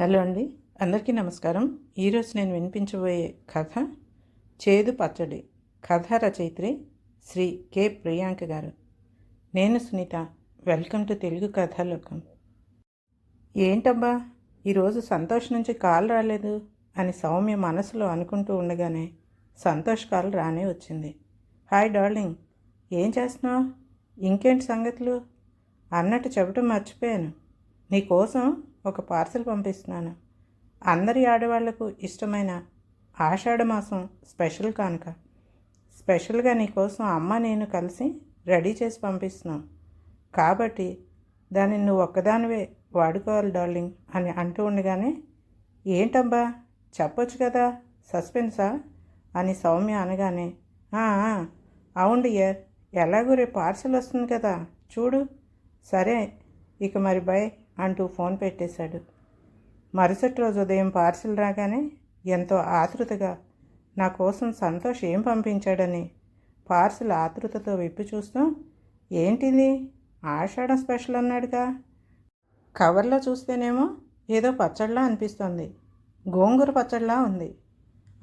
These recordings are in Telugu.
హలో అండి. అందరికీ నమస్కారం. ఈరోజు నేను వినిపించబోయే కథ చేదు పచ్చడి కథ రచయిత్రి శ్రీ కె. ప్రియాంక గారు. నేను Sunitha. Welcome to Telugu Kathalokam. ఏంటబ్బా ఈరోజు సంతోష్ నుంచి కాల్ రాలేదు అని సౌమ్య మనసులో అనుకుంటూ ఉండగానే సంతోష్ కాల్ రానే వచ్చింది. Hi darling. ఏం చేస్తున్నావు? ఇంకేంటి సంగతులు? అన్నట్టు చెప్పడం మర్చిపోయాను. నీకోసం ఒక పార్సల్ పంపిస్తున్నాను. అందరి ఆడవాళ్ళకు ఇష్టమైన ఆషాఢ మాసం స్పెషల్ కానుక. స్పెషల్గా నీకోసం అమ్మ నేను కలిసి రెడీ చేసి పంపిస్తున్నాం. కాబట్టి దాన్ని నువ్వు ఒక్కదానివే వాడుకోవాలి డార్లింగ్ అని అంటూ ఉండగానే ఏంటబ్బా చెప్పొచ్చు కదా సస్పెన్సా? అని సౌమ్య అనగానే అవును డియర్ ఎలాగో రేపు పార్సల్ వస్తుంది కదా చూడు. సరే ఇక మరి బై. అంటూ ఫోన్ పెట్టేశాడు. మరుసటి రోజు ఉదయం పార్సిల్ రాగానే ఎంతో ఆతృతగా నా కోసం సంతోష్ ఏం పంపించాడని పార్సిల్ ఆతృతతో విప్పి చూస్తూ ఏంటిది? ఆషాఢ స్పెషల్ అన్నాడుగా. కవర్లో చూస్తేనేమో ఏదో పచ్చడిలా అనిపిస్తుంది. గోంగూర పచ్చడిలా ఉంది.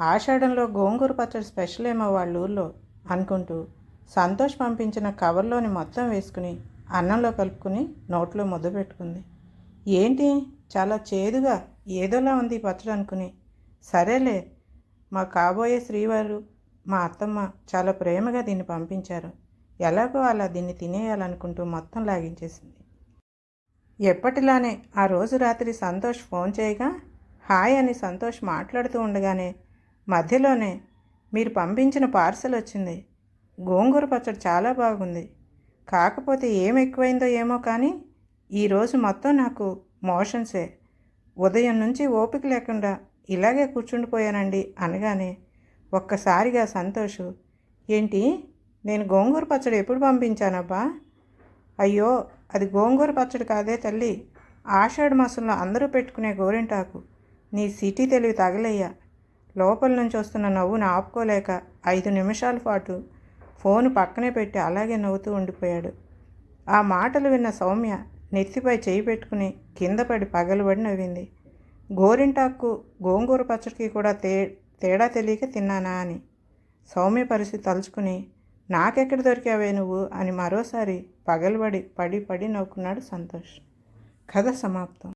ఆషాఢంలో గోంగూర పచ్చడి స్పెషల్ ఏమో వాళ్ళ ఊర్లో అనుకుంటూ సంతోష్ పంపించిన కవర్లోని మొత్తం వేసుకుని అన్నంలో కలుపుకుని నోట్లో ముద్ద పెట్టుకుంది. ఏంటి? చాలా చేదుగా ఏదోలా ఉంది పచ్చడి అనుకుని. సరేలే మా కాబోయే శ్రీవారు మా అత్తమ్మ చాలా ప్రేమగా దీన్ని పంపించారు. ఎలాగో అలా దీన్ని తినేయాలనుకుంటూ మొత్తం లాగించేసింది. ఎప్పటిలానే ఆ రోజు రాత్రి సంతోష్ ఫోన్ చేయగా హాయ్ అని సంతోష్ మాట్లాడుతూ ఉండగానే మధ్యలోనే మీరు పంపించిన పార్సల్ వచ్చింది. గోంగూర పచ్చడి చాలా బాగుంది. కాకపోతే ఏం ఎక్కువైందో ఏమో కానీ ఈరోజు మొత్తం నాకు మోషన్సే. ఉదయం నుంచి ఓపిక లేకుండా ఇలాగే కూర్చుండిపోయానండి అనగానే ఒక్కసారిగా సంతోషు. ఏంటి? నేను గోంగూర పచ్చడి ఎప్పుడు పంపించానబ్బా? అయ్యో అది గోంగూర పచ్చడి కాదే తల్లి. ఆషాఢ మాసంలో అందరూ పెట్టుకునే గోరింటాకు. నీ సిటీ తెలివి తగలయ్యా. లోపల నుంచి వస్తున్న నవ్వును ఆపుకోలేక ఐదు నిమిషాల పాటు ఫోన్ పక్కనే పెట్టి అలాగే నవ్వుతూ ఉండిపోయాడు. ఆ మాటలు విన్న సౌమ్య నెత్తిపై చేయి పెట్టుకుని కింద పడి పగలబడి నవ్వింది. గోరింటాకు గోంగూర పచ్చడికి కూడా తే తేడా తెలియక తిన్నానా అని. సౌమ్య పరిస్థితి తలుచుకుని నాకెక్కడ దొరికావే నువ్వు అని మరోసారి పగలబడి పడి పడి నవ్వుకున్నాడు సంతోష్. కథ సమాప్తం.